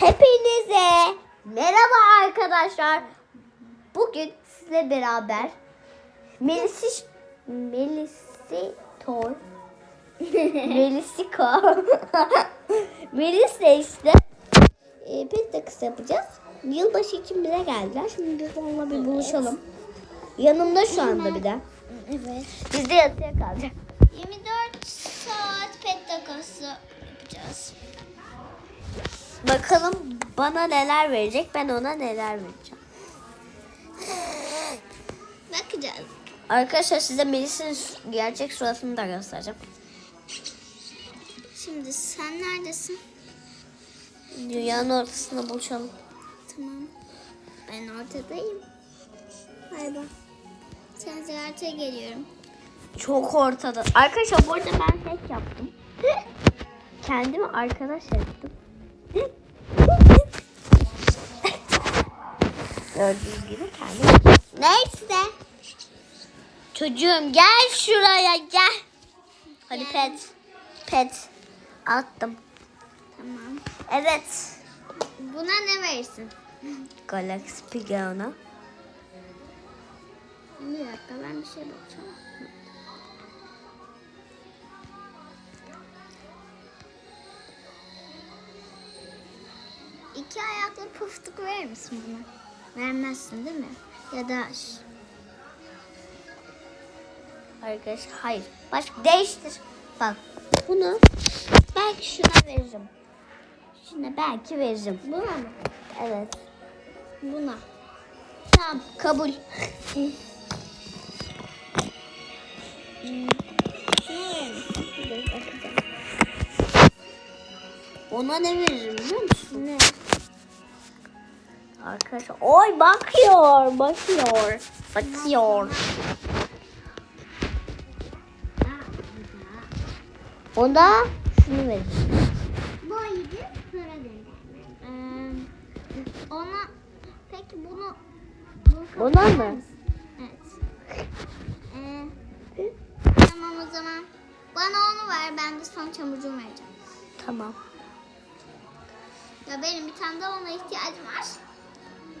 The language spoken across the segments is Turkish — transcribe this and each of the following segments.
Hepinize merhaba arkadaşlar. Bugün sizle beraber Melisi Melisitor Melisiko Melis'le işte e, pet takısı yapacağız. Yılbaşı için bize geldiler. Şimdi biz onunla bir buluşalım. Yanımda şu anda bir de. Evet. Biz de yatıya kalacak. 24 saat pet takası yapacağız. Bakalım bana neler verecek, ben ona neler vereceğim. Bakacağız. Arkadaşlar size Melis'in gerçek suratını da göstereceğim. Şimdi sen neredesin? Dünyanın ortasında buluşalım. Tamam. Ben ortadayım. Bay bay. Sen ziyarete geliyorum. Çok ortada. Arkadaşlar bu arada ben hack yaptım. Kendimi arkadaş ettim. Gördüğünüz gibi kendim. Neyse. Çocuğum gel şuraya gel. Hadi pet. Pet. Attım. Tamam. Evet. Buna ne verirsin? Galaxy Pigana. Bir dakika ben bir şey bakacağım. Ayaklı pıftık verir misin buna? Vermezsin değil mi? Ya da ş- Arkadaşlar hayır. Başka değiştir. Bak bunu belki şuna veririm. Şuna belki veririm. buna mı? Evet. Buna. Tamam kabul. Ona ne veririm biliyor musun? Ne? Arkadaşlar oy bakıyor bakıyor. Bakıyor. Ona şunu veririm. Boydu sonra gönderme. Ee, ona peki bunu bunu eder mı? Evet. Ee, tamam o zaman. Bana onu ver ben de son çamurcuğumu vereceğim. Tamam. Ya benim bir tane daha ona ihtiyacım var.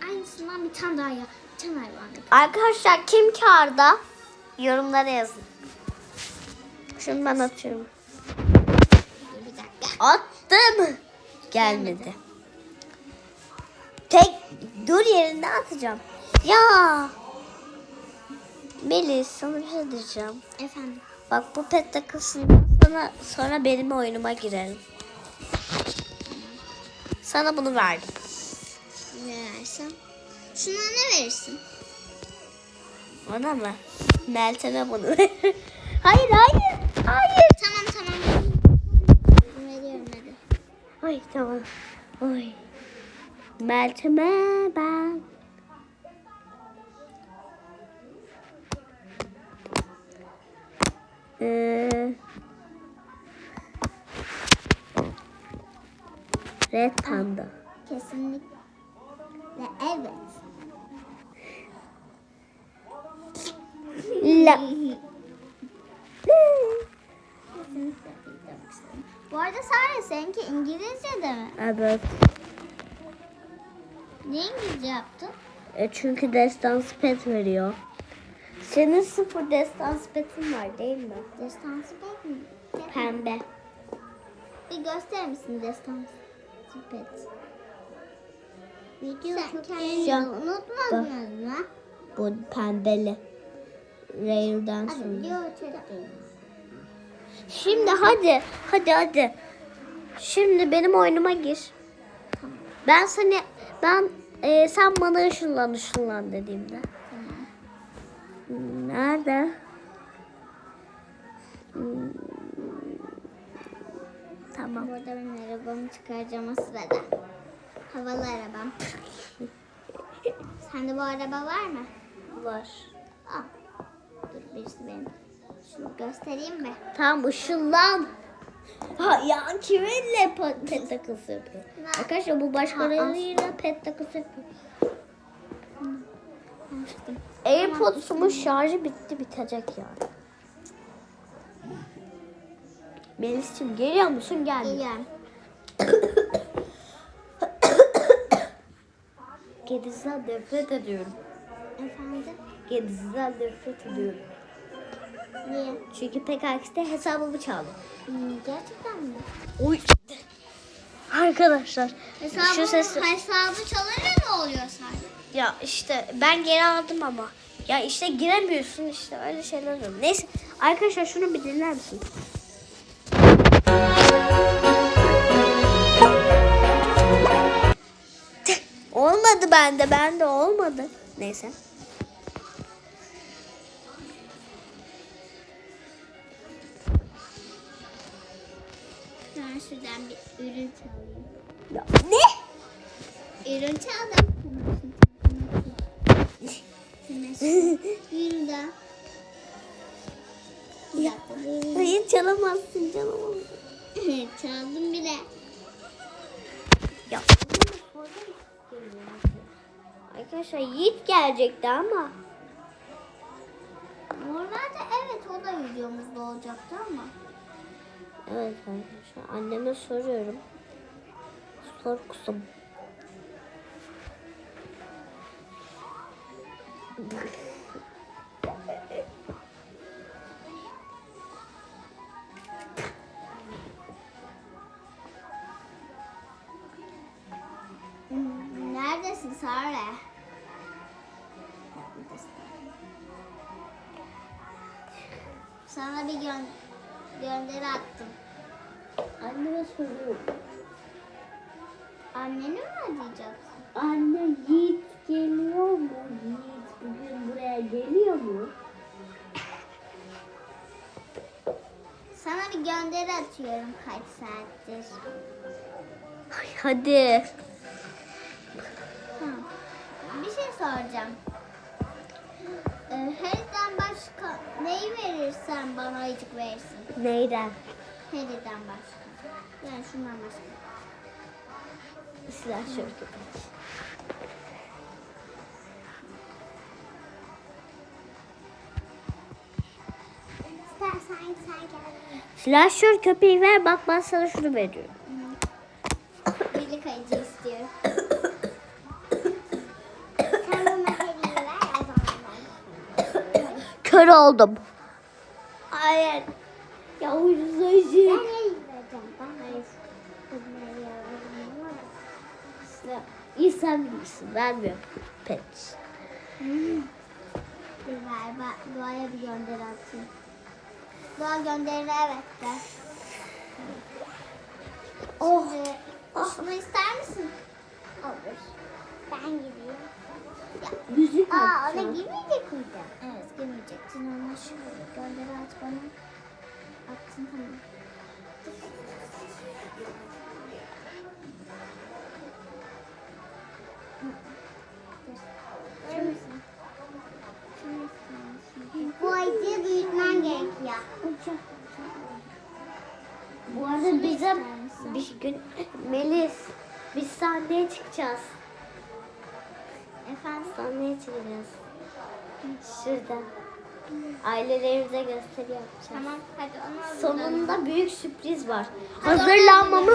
Aynısından bir tane daha ya. Bir tane hayvan yap. Arkadaşlar kim karda? Yorumlara yazın. Şunu ben atıyorum. Dur bir dakika. Attım. Gelmedi. Tek dur yerinde atacağım. Ya. Melis sana bir şey diyeceğim. Efendim. Bak bu pet takısından sonra, sonra benim oyunuma girelim. Sana bunu verdim. Ne versem? Şuna ne verirsin? Bana mı? Meltem'e bunu ver. hayır hayır. Hayır. Tamam tamam. Veriyorum hadi. Ay tamam. Ay. Meltem'e ben. Ee, Red Panda. Kesinlikle evet. La. Bu arada Sare seninki İngilizce de mi? Evet. Ne İngilizce yaptın? E çünkü destans pet veriyor. Senin sıfır destans petin var değil mi? Destansı? Pet mi? Pembe. Bir gösterir misin destansı pet? Video Sen kendini unutmadın mı? Bu pembeli. Rail'den sonra. Şimdi hadi. Hadi hadi. Şimdi benim oyunuma gir. Ben seni ben e, sen bana ışınlan ışınlan dediğimde. Nerede? Hmm. Tamam. Burada ben arabamı çıkaracağım o sırada. Havalı arabam. Sende bu araba var mı? Var. Al. Dur birisi benim. Şunu göstereyim mi? Tamam ışınlan. Ha ya kiminle pet, takısı yapıyor? Arkadaşlar bu başkalarıyla pet takısı yapıyor. AirPods'umun şarjı bitti bitecek yani. Melis'cim geliyor musun? Gelmiyor. Geliyorum. Kedisinden nefret ediyorum. Efendim? Kedisinden nefret ediyorum. Niye? Çünkü PKX'de hesabımı çaldı. Hmm, gerçekten mi? Uy. Arkadaşlar Hesabı, şu sesi... hesabı çalınca ne oluyor sadece? Ya işte ben geri aldım ama. Ya işte giremiyorsun işte öyle şeyler oluyor. Neyse arkadaşlar şunu bir dinler misin? Olmadı bende bende olmadı. Neyse. Ben şuradan bir ürün çalayım. Ya, ne? Ürün çaldım. Yürü de. Hayır çalamazsın çalamazsın. Çaldım bile. Arkadaşlar Yiğit gelecekti ama. Normalde evet o da videomuzda olacaktı ama. Evet arkadaşlar anneme soruyorum. Sor kuzum. Sana bir gö gönderi attım. Anneme soruyorum. Anneni mi arayacaksın? Anne Yiğit geliyor mu? Yiğit bugün buraya geliyor mu? Sana bir gönderi atıyorum kaç saattir. Ay, hadi. Tamam. Bir şey soracağım. Ee, Harry'den başka verirsen bana ayıcık verirsin. Neyden? Harry'den başka. Yani şundan başka. Silah şörtü. İstersen sen gel. Silahşör köpeği ver bak ben sana şunu veriyorum. Birlik ayıcı istiyorum. sen bana Harry'i ver o zaman ben. Kör oldum. Hayır. Ya uyuzlayıcı. Ben Harry'i vereceğim. Ben iyi sen bilirsin. Vermiyorum. Pet. Bir ver, ben Doğa'ya bir gönderi atayım. Doğa gönderine evet de. Oh. Şimdi şunu ister misin? Olur. Ben gideyim. Müzik Aa, ona girmeyecek miydi? Evet, girmeyecektin. Ona şöyle gönderi at bana. Attın tamam. Bu ayıcıyı büyütmen gerekiyor. Bu arada bizim bir gün Melis biz sahneye çıkacağız. Efendim? Sahneye çıkacağız. Şurada. Ailelerimize gösteri yapacağız. Tamam, hadi onu Sonunda büyük sürpriz var. Hadi Hazırlanmamız